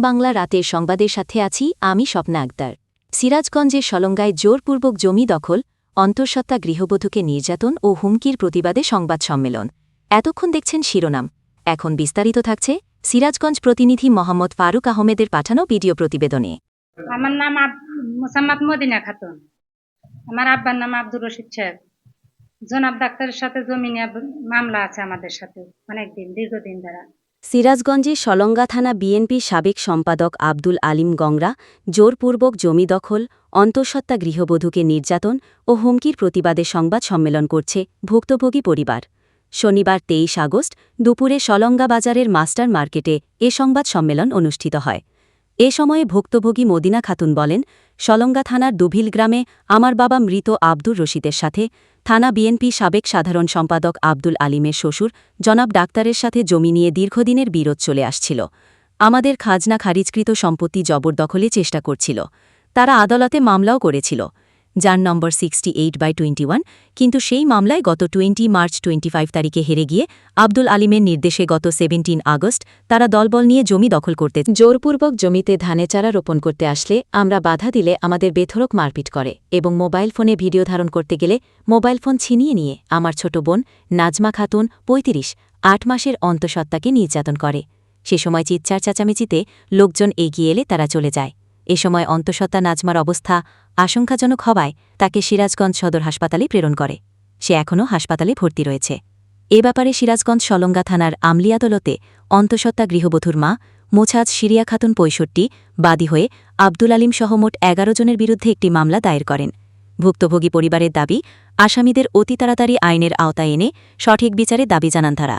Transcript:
বাংলা রাতের সংবাদের সাথে আছি আমি স্বপ্না আক্তার। সিরাজগঞ্জের সলঙ্গায় জোরপূর্বক জমি দখল, অন্তঃসত্ত্বা গৃহবধূকে নির্যাতন ও হুমকির প্রতিবাদে সংবাদ সম্মেলন। এতক্ষণ দেখছেন শিরোনাম। এখন বিস্তারিত থাকছে সিরাজগঞ্জ প্রতিনিধি মোহাম্মদ ফারুক আহমেদের পাঠানো ভিডিও প্রতিবেদনে। আমার নাম মোসাম্মদ মদিনা খাতুন। আমার আব্বার নাম আব্দুর রশিদ সাহেব জনাব ডাক্তারের সাথে জমিনে মামলা আছে আমাদের সাথে অনেকদিন, দীর্ঘদিন দ্বারা সিরাজগঞ্জে সলঙ্গা থানা বিএনপির সাবেক সম্পাদক আব্দুল আলিম গংরা জোরপূর্বক জমি দখল, অন্তঃসত্ত্বা গৃহবধূকে নির্যাতন ও হুমকির প্রতিবাদে সংবাদ সম্মেলন করছে ভুক্তভোগী পরিবার। শনিবার তেইশ আগস্ট দুপুরে সলঙ্গা বাজারের মাস্টার মার্কেটে এ সংবাদ সম্মেলন অনুষ্ঠিত হয়। এ সময়ে ভুক্তভোগী মদিনা খাতুন বলেন, সলঙ্গা থানার দুভিল গ্রামে আমার বাবা মৃত আব্দুর রশিদের সাথে, থানা বিএনপি সাবেক সাধারণ সম্পাদক আব্দুল আলিমের শ্বশুর জনাব ডাক্তারের সাথে জমি নিয়ে দীর্ঘদিনের বিরোধ চলে আসছিল। আমাদের খাজনা খারিজকৃত সম্পত্তি জবরদখলে চেষ্টা করছিল। তারা আদালতে মামলাও করেছিল। যার number sixty eight by twenty one কিন্তু সেই মামলায় গত টোয়েন্টি মার্চ টোয়েন্টি ফাইভ তারিখে হেরে গিয়ে আব্দুল আলিমের নির্দেশে গত সেভেন্টিন আগস্ট তারা দলবল নিয়ে জমি দখল করতে জোরপূর্বক জমিতে ধানে চারা রোপণ করতে আসলে আমরা বাধা দিলে আমাদের বেথরক মারপিট করে এবং মোবাইল ফোনে ভিডিও ধারণ করতে গেলে মোবাইল ফোন ছিনিয়ে নিয়ে আমার ছোট বোন নাজমা খাতুন পঁয়ত্রিশ, আট মাসের অন্তঃসত্ত্বাকে নির্যাতন করে। সে সময় চিৎচার চেঁচামেচিতে লোকজন এগিয়ে এলে তারা চলে যায়। এ সময় অন্তঃসত্ত্বা নাজমার অবস্থা আশঙ্কাজনক হওয়ায় তাকে সিরাজগঞ্জ সদর হাসপাতালে প্রেরণ করে। সে এখনও হাসপাতালে ভর্তি রয়েছে। এ ব্যাপারে সিরাজগঞ্জ সলঙ্গা থানার আমলি আদালতে অন্তঃসত্ত্বা গৃহবধূর মা মোছাজ শিরিয়া খাতুন পঁয়ষট্টি বাদী হয়ে আব্দুল আলিম সহ মোট এগারো জনের বিরুদ্ধে একটি মামলা দায়ের করেন। ভুক্তভোগী পরিবারের দাবি, আসামিদের অতি তাড়াতাড়ি আইনের আওতায় এনে সঠিক বিচারে দাবি জানান তারা।